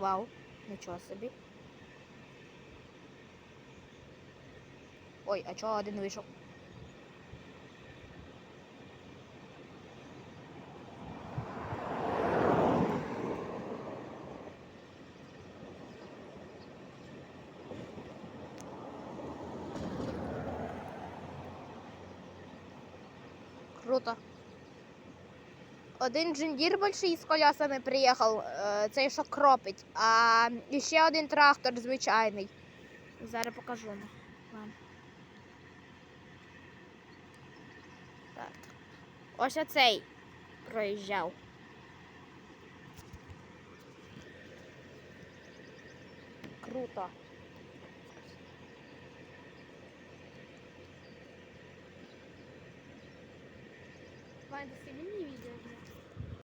Вау, нічого собі. Ой, а чого один вийшов? Круто. Один джиндір больший з колесами приїхав, е, цей що кропить, а ще один трактор звичайний. Зараз покажу вам. Так. Ось оцей проїжджав. Круто. Вань, ти зняв?